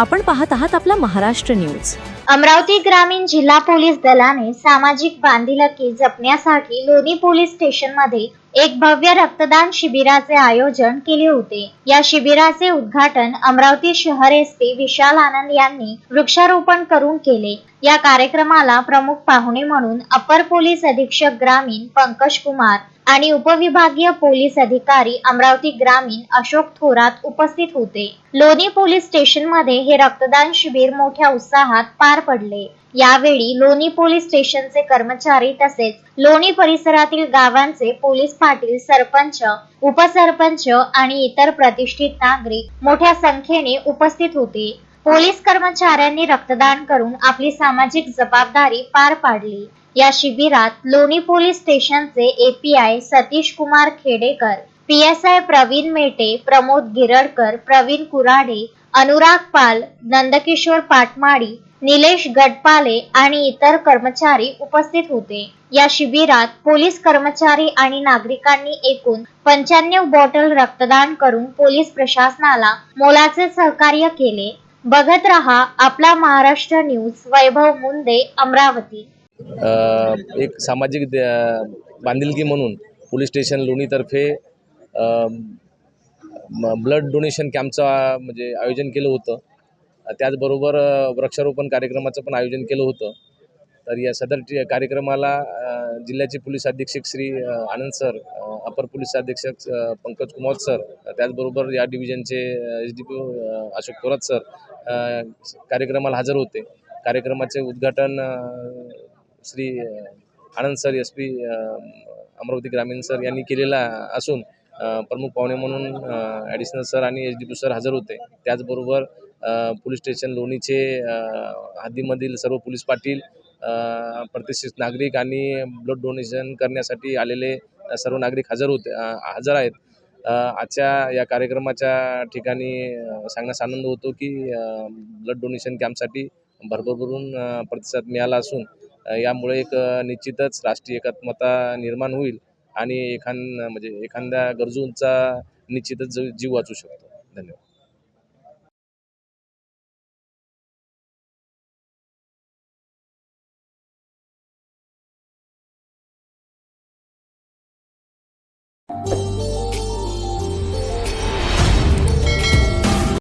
आपण पाहत आहात आपला महाराष्ट्र न्यूज. अमरावती ग्रामीण जिल्हा पोलीस दलाने सामाजिक बांधिलकी जपण्यासाठी लोणी पोलीस स्टेशनमध्ये एक भव्य रक्तदान शिबिराचे आयोजन केले होते. या शिबिराचे उद्घाटन अमरावती शहर एस पी विशाल आनंद यांनी वृक्षारोपण करून केले. या कार्यक्रमाला प्रमुख पाहुणे म्हणून अपर पोलीस अधीक्षक ग्रामीण पंकज कुमार आणि उपविभागीय पोलीस अधिकारी अमरावती ग्रामीण अशोक थोरात उपस्थित होते. लोणी पोलीस स्टेशनमध्ये हे रक्तदान शिबिर मोठ्या उत्साहात पार पडले. यावेळी लोणी पोलीस स्टेशनचे कर्मचारी तसेच लोणी परिसरातील गावांचे पोलीस पाटील सरपंच उपसरपंच आणि इतर प्रतिष्ठित नागरिक मोठ्या संख्येने उपस्थित होते. पोलीस कर्मचाऱ्यांनी रक्तदान करून आपली सामाजिक जबाबदारी पार पाडली. या शिबिरात लोणी पोलीस स्टेशनचे एपीआय सतीश कुमार खेडेकर पीएसआय प्रवीण मेटे प्रमोद गिरडकर प्रवीण कुराडे अनुराग पाल नंदकिशोर पाटमाडी निलेश गडपाले आणि इतर कर्मचारी उपस्थित होते. या शिबिरात पोलीस कर्मचारी आणि नागरिकांनी एकूण पंच्याण्णव बॉटल रक्तदान करून पोलीस प्रशासनाला मोलाचे सहकार्य केले. बघत रहा आपला महाराष्ट्र न्यूज वैभव मुंदे अमरावती. अ, एक सामाजिक द- बांधिलकी म्हणून पोलीस स्टेशन लोणीतर्फे अ, म- ब्लड डोनेशन कॅम्पचं म्हणजे आयोजन केलं होतं. अ, त्याचबरोबर अ, वृक्षारोपण कार्यक्रमाचं पण आयोजन केलं होतं. तर या सदर टी- कार्यक्रमाला अ, जिल्ह्याचे पोलीस अधीक्षक श्री अ, आनंद सर अ, अपर पोलीस अधीक्षक पंकज कुमार सर त्याचबरोबर या डिव्हिजनचे S D P Ashok Thorat sir कार्यक्रमाला हजर होते. कार्यक्रमाचे उद्घाटन Shri Anand sir S P Amravati ग्रामीण सर यांनी केलेला असून प्रमुख पाहुणे म्हणून ॲडिशनल सर आणि एच डी पी सर हजर होते. त्याचबरोबर पोलीस स्टेशन लोणीचे हद्दीमधील सर्व पोलीस पाटील प्रतिष्ठित नागरिक आणि ब्लड डोनेशन करण्यासाठी आलेले सर्व नागरिक हजर होते हजर आहेत. आजच्या या कार्यक्रमाच्या ठिकाणी सांगण्यास आनंद होतो की ब्लड डोनेशन कॅम्पसाठी भरभर भरून प्रतिसाद मिळाला असून यामुळे एक निश्चितच राष्ट्रीय एकात्मता निर्माण होईल आणि एखाद म्हणजे एखाद्या गरजूंचा निश्चितच जीव वाचू शकतो. धन्यवाद.